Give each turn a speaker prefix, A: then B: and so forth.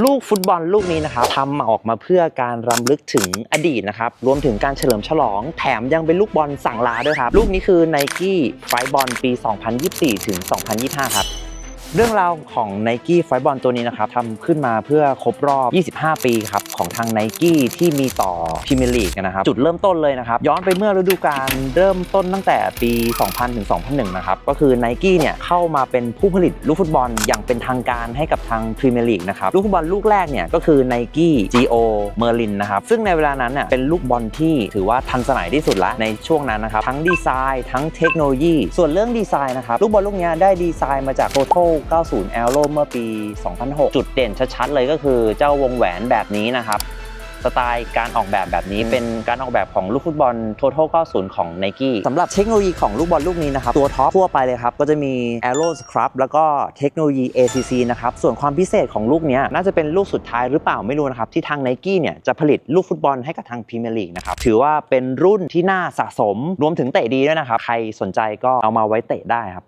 A: ลูกฟุตบอลลูกนี้นะครับทำมาออกมาเพื่อการรำลึกถึงอดีตนะครับรวมถึงการเฉลิมฉลอง แถมยังเป็นลูกบอลสั่งลาด้วยครับ ลูกนี้คือ Nike ไฟบอลปี 2024 ถึง 2025 ครับ เรื่องราวของ Nike f i บอลตัวนี้นะครับทำขึ้นมาเพื่อครบรอบ 25 ปีครับของทาง Nike ที่มีต่อพรีเมียร์ลีกนะครับจุดเริ่มต้นเลยนะครับ ย้อนไปเมื่อฤดูกาลเริ่มต้นตั้งแต่ปี 2000 ถึง 2001 นะครับ ก็คือ Nike เนี่ยเข้ามาเป็นผู้ผลิตลูกฟุตบอลอย่างเป็นทางการให้กับทางพรีเมียร์ลีกนะครับลูกฟุตบอลลูกแรกเนี่ยก็คือ Nike Geo Merlin นะครับซึ่งในเวลานั้นเนี่ยเป็นลูกบอลที่ถือว่าทันสมัยที่สุดละในช่วงนั้นนะครับทั้งดีไซน์ทั้งเทคโนโลยี ส่วนเรื่องดีไซน์นะครับลูกบอลลูกนี้ได้ดีไซน์มาจาก Total 90 Aero เมื่อปี 2006 จุดเด่นชัดๆเลยก็คือเจ้าวงแหวนแบบนี้นะครับ สไตล์การออกแบบแบบนี้เป็นการออกแบบของลูกฟุตบอล Total 90 ของ Nike สำหรับเทคโนโลยีของลูกบอลลูกนี้นะครับ ตัวท็อปทั่วไปเลยครับ ก็จะมี Aero Scrub แล้วก็เทคโนโลยี ACC นะครับ ส่วนความพิเศษของลูกเนี้ยน่าจะเป็นลูกสุดท้ายหรือเปล่าไม่รู้นะครับ ที่ทาง Nike เนี่ยจะผลิตลูกฟุตบอลให้กับทางพรีเมียร์ลีกนะครับถือว่าเป็นรุ่นที่น่าสะสมรวมถึงเตะดีด้วยนะครับใครสนใจก็เอามาไว้เตะได้ครับ